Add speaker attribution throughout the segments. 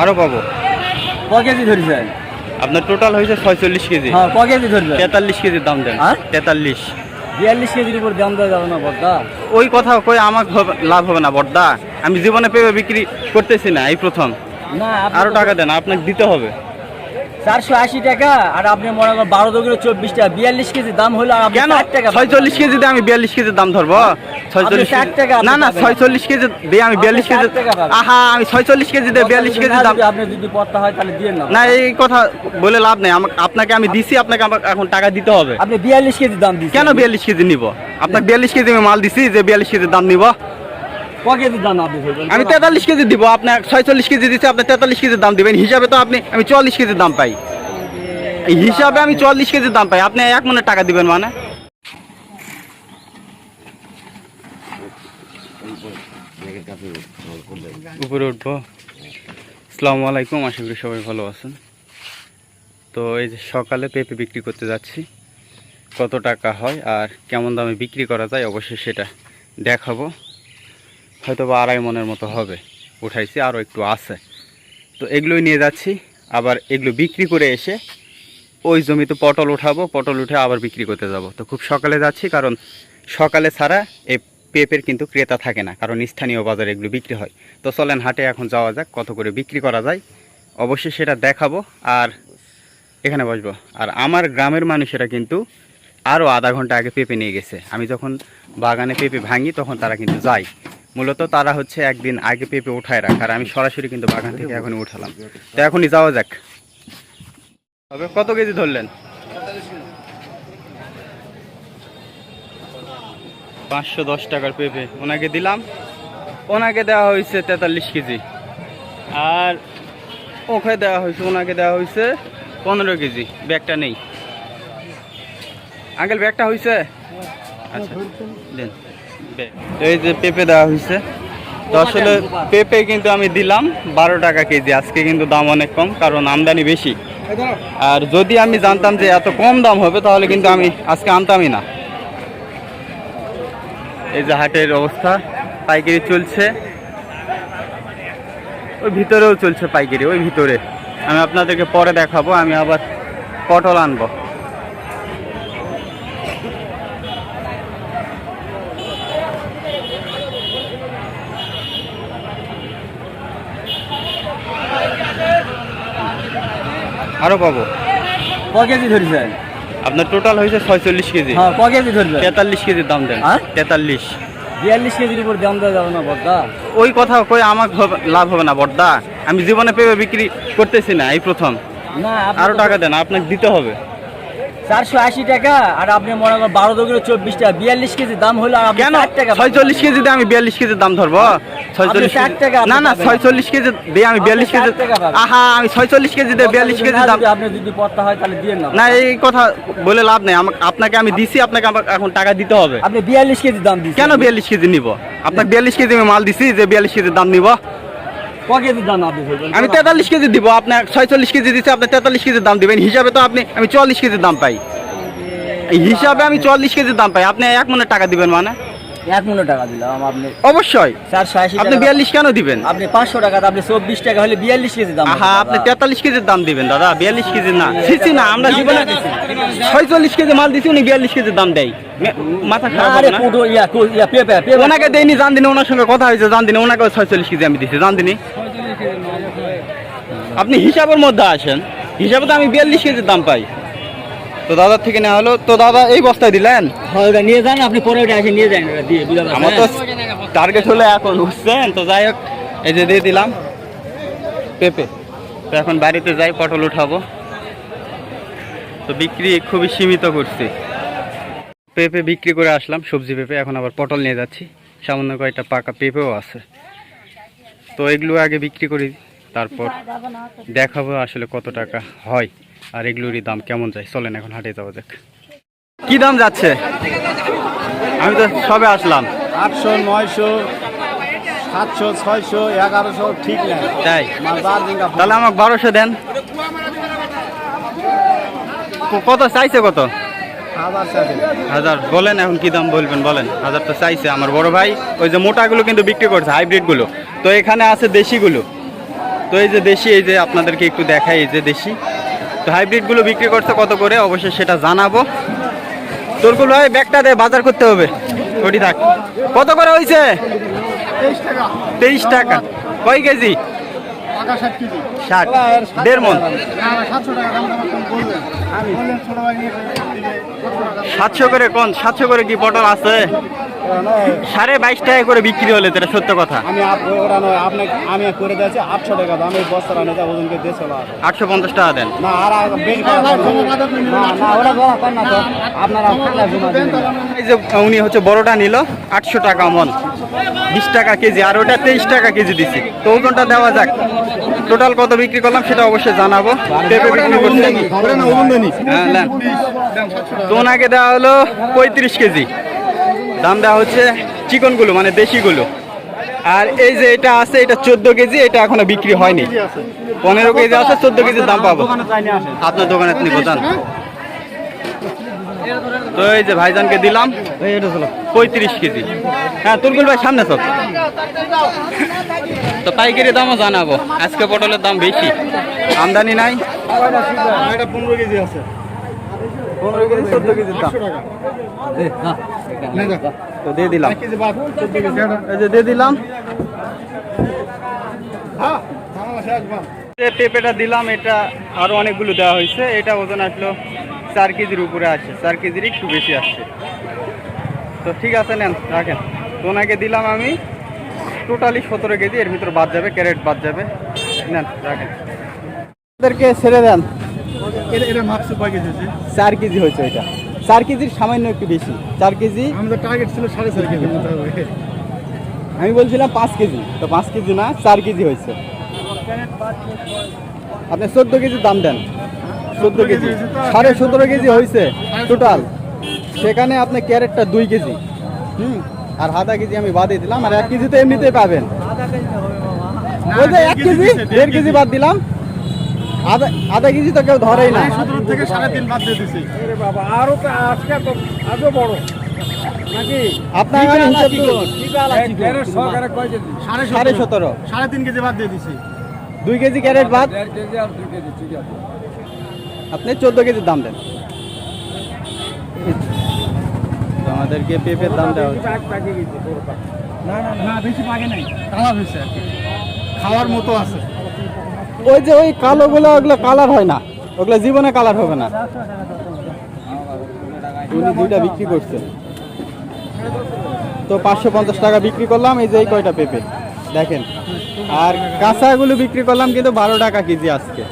Speaker 1: আরও পাবো।
Speaker 2: ক কেজি ধরছেন
Speaker 1: আপনার টোটাল হয়েছে ছয়চল্লিশ কেজি।
Speaker 2: হ্যাঁ ক কেজি ধরবেন
Speaker 1: তেতাল্লিশ কেজির দাম দেন।
Speaker 2: হ্যাঁ?
Speaker 1: তেতাল্লিশ।
Speaker 2: বিয়াল্লিশ কেজির উপর দাম দেওয়া যাবে না বদ্দা
Speaker 1: ওই কথা কই আমার লাভ হবে না বর্দা। আমি জীবনে পেপে বিক্রি করতেছি না এই প্রথম।
Speaker 2: না
Speaker 1: আরও টাকা দেন আপনাকে দিতে হবে।
Speaker 2: চারশো আশি টাকা আর আপনি মনে করেন বারো দোকানে চব্বিশ টাকা। বিয়াল্লিশ কেজি দাম হলো আর আপনি
Speaker 1: কেন?
Speaker 2: টাকা
Speaker 1: ছয়চল্লিশ কেজি দিয়ে আমি বিয়াল্লিশ কেজির দাম ধরবো? ছয়চল্লিশ কেজি- না না ছয়চল্লিশ কেজি দিয়ে আমি বিয়াল্লিশ কেজি। আহা আমি ছয়চল্লিশ কেজি দিয়ে বিয়াল্লিশ কেজি দাম
Speaker 2: আপনি যদি পড়তে হয় তাহলে দিয়ে না
Speaker 1: না এই কথা বলে লাভ নেই। আপনাকে আমি দিছি আপনাকে আমাকে এখন টাকা দিতে হবে।
Speaker 2: আপনি বিয়াল্লিশ কেজি দাম দিচ্ছেন
Speaker 1: কেন বিয়াল্লিশ কেজি নিব? আপনাকে বিয়াল্লিশ কেজি আমি মাল দিছি যে বিয়াল্লিশ কেজির দাম নিব।
Speaker 2: কেজি দাম
Speaker 1: আমি তেতাল্লিশ কেজি দিব আপনার ছয়চল্লিশ কেজি দিচ্ছি আপনি তেতাল্লিশ কেজির দাম দিবেন। হিসাবে তো আপনি আমি চুয়াল্লিশ কেজির দাম পাই। হিসাবে আমি চল্লিশ কেজির দাম পাই। আপনি এক মনে টাকা দিবেন মানে? উপরে উঠবো। আসসালামু আলাইকুম, আশা করি সবাই ভালো আছেন। তো এই যে সকালে পেঁপে বিক্রি করতে যাচ্ছি, কত টাকা হয় আর কেমন দামে বিক্রি করা যায় অবশ্যই সেটা দেখাবো। হয়তো বা আড়াই মনের মতো হবে, উঠাইছি, আরও একটু আছে। তো এগুলোই নিয়ে যাচ্ছি, আবার এগুলো বিক্রি করে এসে ওই জমিতে পটল উঠাবো, পটল উঠে আবার বিক্রি করতে যাব। তো খুব সকালে যাচ্ছি, কারণ সকালে ছাড়া এই পেঁপের কিন্তু ক্রেতা থাকে না, কারণ স্থানীয় বাজারে এগুলো বিক্রি হয়। তো চলেন হাটে এখন যাওয়া যাক, কত করে বিক্রি করা যায়। অবশ্যই সেটা দেখাবো আর এখানে বসবো। আর আমার গ্রামের মানুষেরা কিন্তু আরও আধা ঘণ্টা আগে পেঁপে নিয়ে গেছে। আমি যখন বাগানে পেঁপে ভাঙি, তখন তারা কিন্তু যায়। মূলত তারা হচ্ছে একদিন আগে পেঁপে উঠায় রাখে, আর আমি সরাসরি কিন্তু বাগান থেকে এখনই উঠালাম। তো এখনই যাওয়া যাক। তবে কত কেজি ধরলেন? পাঁচশো দশ টাকার পেঁপে। ওনাকে দিলাম। ওনাকে দেওয়া হয়েছে তেতাল্লিশ কেজি। আর ওকে দেওয়া হয়েছে ওনাকে দেওয়া হয়েছে পনেরো কেজি। ব্যাগটা নেই। আঙ্কেল ব্যাগটা হয়েছে? আচ্ছা দেন। এই যে পেঁপে দেওয়া হয়েছে। তো আসলে পেঁপে কিন্তু আমি দিলাম বারো টাকা কেজি। আজকে কিন্তু দাম অনেক কম কারণ আমদানি বেশি। আর যদি আমি জানতাম যে এত কম দাম হবে তাহলে কিন্তু আমি আজকে আনতামই না। এই যে হাটের অবস্থা, পাইকারি চলছে। ওই ভিতরেও চলছে পাইকারি, ওই ভিতরে। আমি আপনাদেরকে পরে দেখাবো, আমি আবার পটল আনব। আরও পাবো।
Speaker 2: ক কেজি ধরছেন?
Speaker 1: আপনার টোটাল হয়েছে ছয়চল্লিশ কেজি।
Speaker 2: হ্যাঁ ক কেজি ধরবেন?
Speaker 1: তেতাল্লিশ কেজির দাম দেন।
Speaker 2: হ্যাঁ?
Speaker 1: তেতাল্লিশ।
Speaker 2: বিয়াল্লিশ কেজির উপর দাম দেওয়া যাবে না বর্দা?
Speaker 1: ওই কথা কই আমার লাভ হবে না বর্দা। আমি জীবনে পেয়ে বিক্রি করতেছি না এই প্রথম।
Speaker 2: না
Speaker 1: আরও টাকা দেন আপনাকে দিতে হবে।
Speaker 2: চারশো আশি টাকা আর আপনি মনে করেন বারো দোকানে চব্বিশ টাকা বিয়াল্লিশ কেজি দাম হলো
Speaker 1: কেন?
Speaker 2: টাকা
Speaker 1: ছয়চল্লিশ কেজি দিয়ে আমি বিয়াল্লিশ কেজির দাম ধরবো? ছয়চল্লিশ কেজি-
Speaker 2: টাকা
Speaker 1: না না ছয়চল্লিশ কেজি দিয়ে আমি বিয়াল্লিশ কেজি। আহা আমি ছয়চল্লিশ কেজি দিয়ে বিয়াল্লিশ কেজি দাম
Speaker 2: আপনি যদি পড়তে হয় তাহলে দিয়ে না
Speaker 1: না এই কথা বলে লাভ নেই। আমাকে আপনাকে আমি দিছি আপনাকে আমাকে এখন টাকা দিতে হবে।
Speaker 2: আপনি বিয়াল্লিশ কেজি দাম
Speaker 1: কেন বিয়াল্লিশ কেজি নিব? আপনাকে বিয়াল্লিশ কেজি আমি মাল দিছি যে বিয়াল্লিশ কেজির দাম নিব। আমি তেতাল্লিশ কেজি দিব আপনার ছয়চল্লিশ কেজি দিচ্ছে আপনি তেতাল্লিশ কেজির দাম দিবেন। হিসাবে তো আপনি আমি চল্লিশ কেজির দাম পাই। হিসাবে আমি চল্লিশ কেজির দাম পাই। আপনি এক মনে টাকা দিবেন মানে?
Speaker 2: এক মূল্য টাকা দিলাম আপনি
Speaker 1: অবশ্যই।
Speaker 2: চারশো আশি
Speaker 1: আপনি বিয়াল্লিশ কেন দিবেন?
Speaker 2: আপনি পাঁচশো টাকা আপনি চব্বিশ টাকা হলে বিয়াল্লিশ কেজি দাম
Speaker 1: আহা আপনি তেতাল্লিশ কেজির দাম দিবেন দাদা বিয়াল্লিশ কেজির না। ছিছি না আমরা জীবনে ছয়চল্লিশ কেজি মাল দিছি উনি বিয়াল্লিশ কেজির দাম দেয়। মাথা খারাপ
Speaker 2: আরে পুটো ইয়া ইয়া পেঁপে পেঁপে
Speaker 1: ওনাকে দেয়নি জান দিনে ওনার সঙ্গে কথা হয়েছে জান দিনে ওনাকে ছয়চল্লিশ কেজি আমি দিছি জান দিনে আপনি হিসাবের মধ্যে আসেন হিসাবে তো আমি বিয়াল্লিশ কেজির দাম পাই। তো দাদার থেকে নেওয়া হলো। তো দাদা এই বস্তায় দিলেন?
Speaker 2: হয় ওটা নিয়ে যান আপনি পরে ওটা এসে নিয়ে যান ওটা দিয়ে বুঝা
Speaker 1: আমার তো টার্গেট হলো এখন বুঝছেন? তো যাই হোক এই যে দিয়ে দিলাম। পেঁপে। তো এখন বাড়িতে যাই পটল উঠাবো। তো বিক্রি খুবই সীমিত করছি। পেঁপে বিক্রি করে আসলাম সবজি পেঁপে এখন আবার পটল নিয়ে যাচ্ছি। সামান্য কয়েকটা পাকা পেঁপেও আছে। তো এগুলো আগে বিক্রি করি তারপর দেখাবো আসলে কত টাকা হয়। আর এগুলোরই দাম কেমন যায়? চলেন এখন হাটে যাওয়া যাক। কি দাম যাচ্ছে? আমি তো সবে আসলাম।
Speaker 3: আটশো নয়শো সাতশো ছয়শো এগারোশো ঠিক
Speaker 1: তাই? তাহলে আমাকে বারোশো দেন। কত চাইছে কত?
Speaker 3: হাজার।
Speaker 1: বলেন এখন কি দাম বলবেন বলেন। হাজার তো চাইছে আমার বড় ভাই। ওই যে মোটাগুলো কিন্তু বিক্রি করছে হাইব্রিডগুলো। তো এখানে আছে দেশিগুলো। তো এই যে দেশি এই যে আপনাদেরকে একটু দেখাই এই যে দেশি। তো হাইব্রিডগুলো বিক্রি করছে কত করে? অবশ্যই সেটা জানাব। তোরকুল ভাই ব্যাগটা দে বাজার করতে হবে। ওটি থাক। কত করে হয়েছে
Speaker 3: তেইশ টাকা।
Speaker 1: কয় কেজি?
Speaker 3: ষাট কেজি।
Speaker 1: ষাট। দেড় মন।
Speaker 3: সাতশো
Speaker 1: করে কোন? সাতশো করে কি পটল আছে? সাড়ে বাইশ টাকা করে বিক্রি হলে তো এটা সত্য কথা।
Speaker 3: আমি আমি করে দিয়েছি আটশো টাকা দাম এই বস্তার আনে যা ওজনকে দিয়ে চলা
Speaker 1: আটশো পঞ্চাশ টাকা দেন।
Speaker 3: না আর
Speaker 2: আপনারা
Speaker 1: এই যে উনি হচ্ছে বড়টা নিল আটশো টাকা মন। বিশ টাকা কেজি আর ওটা তেইশ টাকা কেজি দিছি। তো ওজনটা দেওয়া যাক। টোটাল কত বিক্রি করলাম সেটা অবশ্যই জানাব। পেঁপে বিক্রি করছে। হ্যাঁ। তো ওনাকে দেওয়া হলো পঁয়ত্রিশ কেজি। দাম দেওয়া হচ্ছে চিকনগুলো মানে দেশিগুলো। আর এই যে এটা আছে, এটা চোদ্দ কেজি, এটা এখনও বিক্রি হয়নি। পনেরো কেজি আছে, চোদ্দ কেজির দাম পাবো। আপনার দোকানে নিবো, যান। তো এই যে ভাইজানকে দিলাম, পঁয়ত্রিশ কেজি। হ্যাঁ তুলকুল ভাই, সামনে সব তো পাইকারি দামও জানাব। আজকে পটলের দাম বেশি। আমদানি নাই।
Speaker 3: পনেরো কেজি আছে
Speaker 1: পনেরো কেজি চোদ্দ কেজির দাম।
Speaker 3: না, না।
Speaker 1: তো দিয়ে দিলাম। এই যে দিয়ে দিলাম।
Speaker 3: হ্যাঁ
Speaker 1: যে পেঁপেটা দিলাম এটা আরও অনেকগুলো দেওয়া হয়েছে। এটা ওজন আসলো চার কেজির উপরে আসছে চার কেজির একটু বেশি আসছে। তো ঠিক আছে নেন রাখেন। তো ওনাকে দিলাম আমি টোটালি সতেরো কেজি। এর ভিতর বাদ যাবে ক্যারেট বাদ যাবে। নেন রাখেন। ওদেরকে ছেড়ে দেন।
Speaker 3: এটা এটা মাপছে কয় কেজি আছে
Speaker 1: চার কেজি হয়েছে এটা। চার কেজির সামান্য একটু বেশি। চার কেজি
Speaker 3: আমাদের টার্গেট ছিল সাড়ে চার কেজি।
Speaker 1: আমি বলছিলাম পাঁচ কেজি। তো পাঁচ কেজি না চার কেজি হয়েছে। আপনি চোদ্দ কেজির দাম দেন। চোদ্দ কেজি। সাড়ে সতেরো কেজি হয়েছে টোটাল সেখানে আপনি ক্যারেটটা দুই কেজি। হুম? আর আধা কেজি আমি বাদে দিলাম। আর এক কেজি তো এমনিতেই পাবেন। ওই যে এক কেজি দেড় কেজি। বাদ দিলাম। আধা আধা কেজি তো কেউ ধরেই না।
Speaker 3: সতেরো থেকে সাড়ে তিন বাদ দিয়ে দিছি। বাবা আরও আজকে আজও বড়। নাকি?
Speaker 1: আপনার।
Speaker 3: সাড়ে
Speaker 1: সাড়ে সতেরো।
Speaker 3: সাড়ে তিন কেজি বাদ দিয়ে দিছি।
Speaker 1: দুই কেজি ক্যারেট বাদ। আপনি চোদ্দ কেজির দাম দেন। আমাদেরকে পেঁপের দাম দেওয়া হচ্ছে।
Speaker 3: না না না বেশি পাকে নাই। খাওয়ার মতো আছে।
Speaker 1: ওই যে ওই কালোগুলো, ওগুলো কালার হয় না। ওগুলো জীবনে কালার হবে না। উনি দুইটা বিক্রি করছে। তো পাঁচশো পঞ্চাশ টাকা বিক্রি করলাম, এই যে এই কয়টা পেঁপে, দেখেন। আর কাঁচাগুলো বিক্রি করলাম কিন্তু বারো টাকা কেজি আজকে।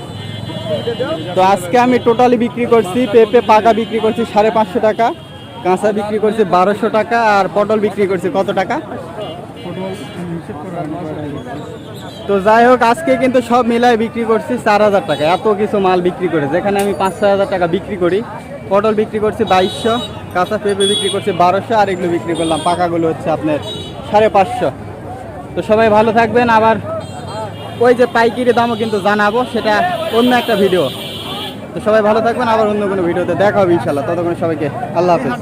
Speaker 1: তো আজকে আমি টোটালি বিক্রি করছি, পেঁপে পাকা বিক্রি করছি সাড়ে পাঁচশো টাকা, কাঁচা বিক্রি করছি বারোশো টাকা, আর পটল বিক্রি করছি কত টাকা? তো যাই হোক, আজকে কিন্তু সব মিলায় বিক্রি করছি চার হাজার টাকা। এত কিছু মাল বিক্রি করে। যেখানে আমি পাঁচ ছয় হাজার টাকা বিক্রি করি। পটল বিক্রি করছি বাইশশো, কাঁচা পেঁপে বিক্রি করছি বারোশো, আর এগুলো বিক্রি করলাম। পাকাগুলো হচ্ছে আপনার সাড়ে পাঁচশো। তো সবাই ভালো থাকবেন। আবার ওই যে পাইকারি দামও কিন্তু জানাব, সেটা অন্য একটা ভিডিও। তো সবাই ভালো থাকবেন। আবার অন্য কোনো ভিডিওতে দেখা হবে ইনশাল্লাহ ততক্ষণ সবাইকে আল্লাহ হাফেজ।